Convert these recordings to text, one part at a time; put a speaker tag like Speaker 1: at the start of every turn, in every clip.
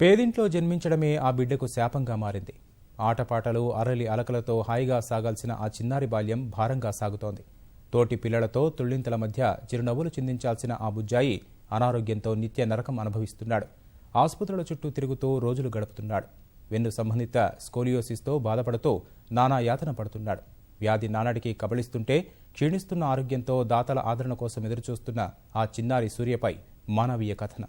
Speaker 1: పేదింట్లో జన్మించడమే ఆ బిడ్డకు శాపంగా మారింది. ఆటపాటలు అరలి అలకలతో హాయిగా సాగాల్సిన ఆ చిన్నారి బాల్యం భారంగా సాగుతోంది. తోటి పిల్లలతో తుళ్ళింతల మధ్య చిరునవ్వులు చిందించాల్సిన ఆ బుజ్జాయి అనారోగ్యంతో నిత్య నరకం అనుభవిస్తున్నాడు. ఆసుపత్రుల చుట్టూ తిరుగుతూ రోజులు గడుపుతున్నాడు. వెన్ను సంబంధిత స్కోలియోసిస్తో బాధపడుతూ నానా యాతన పడుతున్నాడు. వ్యాధి నానాడికి కబళిస్తుంటే క్షీణిస్తున్న ఆరోగ్యంతో దాతల ఆదరణ కోసం ఎదురుచూస్తున్న ఆ చిన్నారి సూర్యపై మానవీయ కథనం.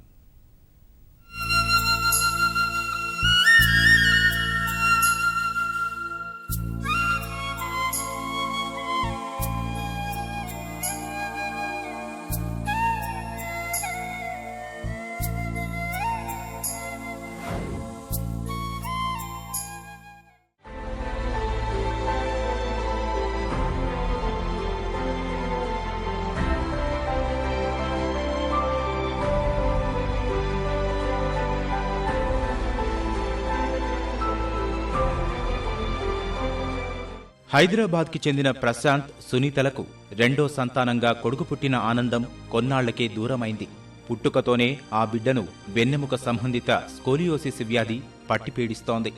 Speaker 2: హైదరాబాద్కి చెందిన ప్రశాంత్ సునీతలకు రెండో సంతానంగా కొడుకు పుట్టిన ఆనందం కొన్నాళ్ళకే దూరమైంది. పుట్టుకతోనే ఆ బిడ్డను వెన్నెముక సంబంధిత స్కోలియోసిస్ వ్యాధి పట్టిపీడిస్తోంది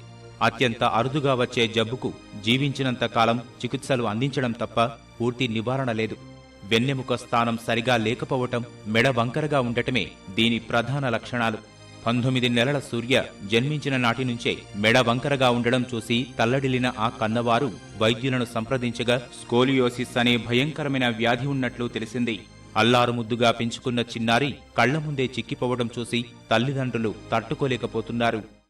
Speaker 2: అత్యంత అరుదుగా వచ్చే జబ్బుకు జీవించినంత కాలం చికిత్సలు అందించడం తప్ప పూర్తి నివారణ లేదు. వెన్నెముక స్థానం సరిగా లేకపోవటం మెడ వంకరగా ఉండటమే దీని ప్రధాన లక్షణాలు. పంతొమ్మిది నెలల సూర్య జన్మించిన నాటి నుంచే మెడ వంకరగా ఉండడం చూసి తల్లడిల్లిన ఆ కన్నవారు వైద్యులను సంప్రదించగా స్కోలియోసిస్ అనే భయంకరమైన వ్యాధి ఉన్నట్లు తెలిసింది. అల్లారుముద్దుగా పెంచుకున్న చిన్నారి కళ్ళ ముందే చిక్కిపోవడం చూసి తల్లిదండ్రులు తట్టుకోలేకపోతున్నారు.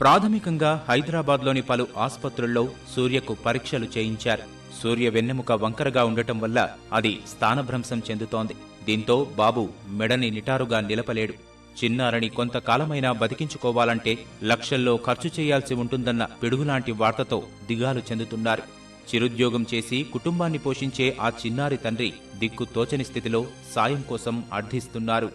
Speaker 2: ప్రాథమికంగా హైదరాబాద్లోని పలు ఆసుపత్రుల్లో సూర్యకు పరీక్షలు చేయించారు. సూర్య వెన్నెముక వంకరగా ఉండటం వల్ల అది స్థానభ్రంశం చెందుతోంది. దీంతో బాబు మెడని నిటారుగా నిలపలేడు. చిన్నారని కొంతకాలమైనా బతికించుకోవాలంటే లక్షల్లో ఖర్చు చేయాల్సి ఉంటుందన్న పిడుగులాంటి వార్తతో దిగాలు చెందుతున్నారు. చిరుద్యోగం చేసి కుటుంబాన్ని పోషించే ఆ చిన్నారి తండ్రి దిక్కు తోచని స్థితిలో సాయం కోసం అర్థిస్తున్నారు.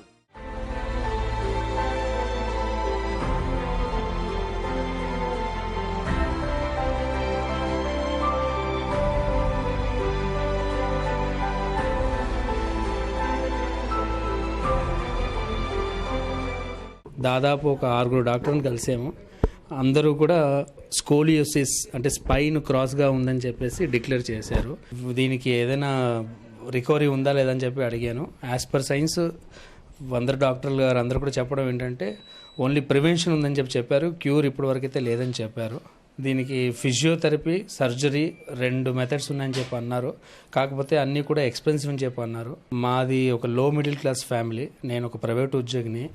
Speaker 3: దాదాపు ఒక ఆరుగురు డాక్టర్ని కలిసాము. అందరూ కూడా స్కోలియోసిస్ అంటే స్పైన్ క్రాస్గా ఉందని చెప్పేసి డిక్లేర్ చేశారు. దీనికి ఏదైనా రికవరీ ఉందా లేదని చెప్పి అడిగాను. యాజ్ పర్ సైన్స్ అందరు డాక్టర్లు గారు అందరూ కూడా చెప్పడం ఏంటంటే ఓన్లీ ప్రివెన్షన్ ఉందని చెప్పి చెప్పారు. క్యూర్ ఇప్పటివరకు అయితే లేదని చెప్పారు. దీనికి ఫిజియోథెరపీ సర్జరీ రెండు మెథడ్స్ ఉన్నాయని చెప్పి అన్నారు. కాకపోతే అన్నీ కూడా ఎక్స్పెన్సివ్ అని చెప్పి అన్నారు. మాది ఒక లో మిడిల్ క్లాస్ ఫ్యామిలీ. నేను ఒక ప్రైవేట్ ఉద్యోగిని.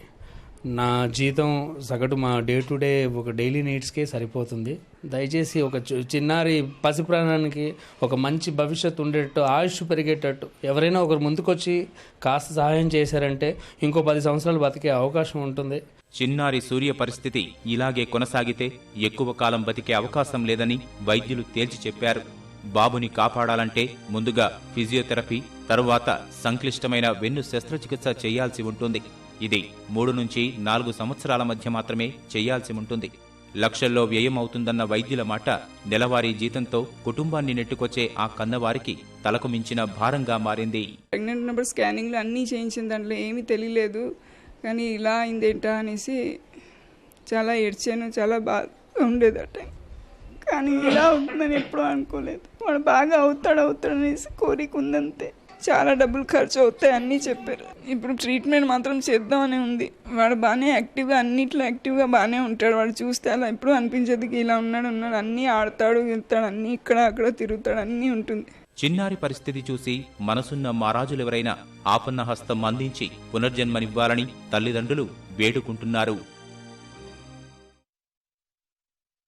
Speaker 3: నా జీతం సగటు మా డే టు డే ఒక డైలీ నీడ్స్కే సరిపోతుంది. దయచేసి ఒక చిన్నారి పసి ప్రాణానికి ఒక మంచి భవిష్యత్తు ఉండేటట్టు ఆయుష్ పెరిగేటట్టు ఎవరైనా ఒకరు ముందుకొచ్చి కాస్త సహాయం చేశారంటే ఇంకో పది సంవత్సరాలు బతికే అవకాశం ఉంటుంది.
Speaker 2: చిన్నారి సూర్య పరిస్థితి ఇలాగే కొనసాగితే ఎక్కువ కాలం బతికే అవకాశం లేదని వైద్యులు తేల్చి చెప్పారు. బాబుని కాపాడాలంటే ముందుగా ఫిజియోథెరపీ తరువాత సంక్లిష్టమైన వెన్ను శస్త్రచికిత్స చేయాల్సి ఉంటుంది. ఇది మూడు నుంచి నాలుగు సంవత్సరాల మధ్య మాత్రమే చేయాల్సి ఉంటుంది. లక్షల్లో వ్యయం అవుతుందన్న వైద్యుల మాట నెలవారీ జీతంతో కుటుంబాన్ని నెట్టుకొచ్చే ఆ కన్నవారికి తలకు మించిన భారంగా మారింది.
Speaker 4: ప్రెగ్నెంట్ నెంబర్ స్కానింగ్లు అన్నీ చేయించిన దాంట్లో ఏమీ తెలియలేదు. కానీ ఇలా అయిందేంటా అనేసి చాలా ఏడ్చాను చాలా బాగా ఉండేది కానీ ఇలా అవుతుందని ఎప్పుడూ అనుకోలేదు. వాడు బాగా అవుతాడు అవుతాడు అనేసి కోరిక ఉందంతే. చాలా డబ్బులు ఖర్చు అవుతాయి అన్నీ చెప్పారు. ఇప్పుడు ట్రీట్మెంట్ మాత్రం చేద్దామనే ఉంది. వాడు బాగానే యాక్టివ్గా అన్నిట్లో యాక్టివ్గా బాగానే ఉంటాడు. వాడు చూస్తే అలా ఎప్పుడు అనిపించదు ఇలా ఉన్నాడు ఉన్నాడు అన్నీ ఆడతాడు వెళ్తాడు అన్నీ ఇక్కడ అక్కడ తిరుగుతాడు అన్నీ ఉంటుంది.
Speaker 2: చిన్నారి పరిస్థితి చూసి మనసున్న మారాజులెవరైనా ఆపన్న హస్తం అందించి పునర్జన్మనివ్వాలని తల్లిదండ్రులు వేడుకుంటున్నారు.